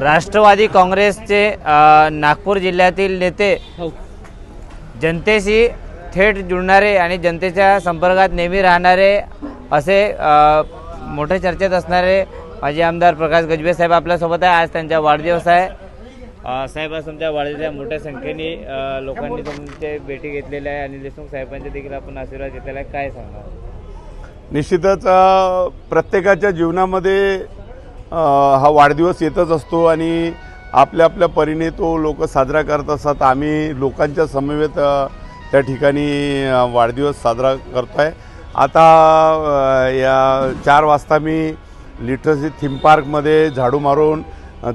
राष्ट्रवादी काँग्रेसचे नागपूर जिल्ह्यातील नेते हो. जनतेशी थेट जुळणारे आणि जनतेच्या संपर्कात नेहमी राहणारे असे अ, मोठ्या चर्चेत असणारे माजी आमदार प्रकाश गजबे साहेब आपल्यासोबत आहे. आज त्यांचा वाढदिवस आहे. साहेब आज तुमच्या वाढदिवसाच्या मोठ्या संख्येने लोकांनी तुमचे भेटी घेतलेल्या आहे आणि देशमुख साहेबांचे देखील आपण आशीर्वाद घेतलेला आहे. काय सांगणार? निश्चितच प्रत्येकाच्या जीवनामध्ये हा वाढदिवस येतच असतो आणि आपल्या आपल्या परीने तो लोक साजरा करत असतात. आम्ही लोकांच्या समवेत त्या ठिकाणी वाढदिवस साजरा करतो आहे आता या चार वाजता मी लिटरसी थीम पार्कमध्ये झाडू मारून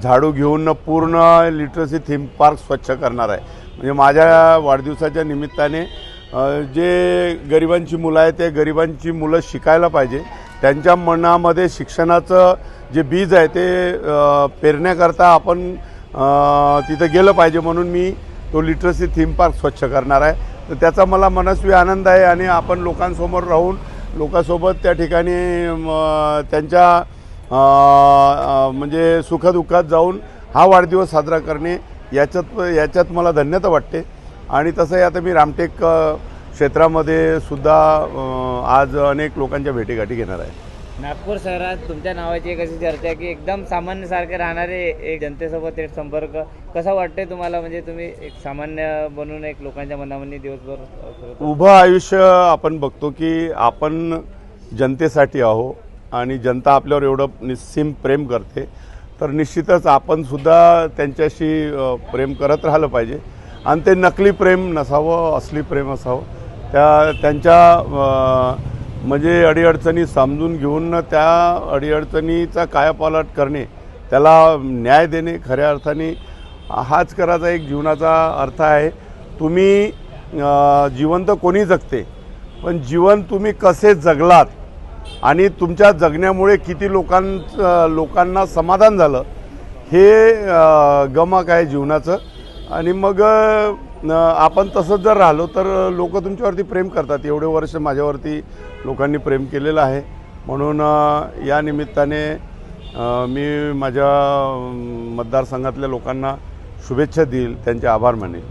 झाडू घेऊन पूर्ण लिटरसी थीम पार्क स्वच्छ करणार आहे. म्हणजे माझ्या वाढदिवसाच्या निमित्ताने जे गरिबांची मुलं आहेत ते गरिबांची मुलं शिकायला पाहिजे. त्यांच्या मनामध्ये शिक्षणाचं जे बीज आहे ते पेरण्याकरता आपण तिथं गेलं पाहिजे म्हणून मी तो लिटरसी थीम पार्क स्वच्छ करणार आहे. तर त्याचा मला मनस्वी आनंद आहे आणि आपण लोकांसमोर राहून लोकांसोबत त्या ठिकाणी त्यांच्या म्हणजे सुखदुःखात जाऊन हा वाढदिवस साजरा करणे याच्यात याच्यात मला धन्यता वाटते. आणि तसंही आता मी रामटेक क्षेत्रामध्ये सुद्धा आज अनेक लोकांच्या भेटीगाठी घेणार आहे नागपूर शहरात तुमच्या नावाची एक अशी चर्चा आहे की एकदम सामान्यसारखे राहणारे एक जनतेसोबत थेट संपर्क. कसा वाटते तुम्हाला? म्हणजे तुम्ही एक सामान्य बनून एक लोकांच्या मनामध्ये दिवसभर उभं आयुष्य आपण बघतो की आपण जनतेसाठी आहो आणि जनता आपल्यावर एवढं निस्सीम प्रेम करते तर निश्चितच आपण सुद्धा त्यांच्याशी प्रेम करत राहिलं पाहिजे. आणि ते नकली प्रेम नसावं असली प्रेम असावं. त्या त्यांच्या म्हणजे अडीअडचणी समजून घेऊन त्या अडीअडचणीचा कायापालट करणे त्याला न्याय देणे खऱ्या अर्थाने हाच करायचा एक जीवनाचा अर्थ आहे. तुम्ही जिवंत जीवन तर कोणी जगते पण जीवन तुम्ही कसे जगलात आणि तुमच्या जगण्यामुळे किती लोकांचं लोकांना समाधान झालं हे गमक आहे जीवनाचं. आणि मग न आपण तसंच जर राहिलो तर लोक तुमच्यावरती प्रेम करतात. एवढे वर्ष माझ्यावरती लोकांनी प्रेम केलेलं आहे. म्हणून या निमित्ताने मी माझ्या मतदारसंघातल्या लोकांना शुभेच्छा देईल. त्यांचे आभार मानेल.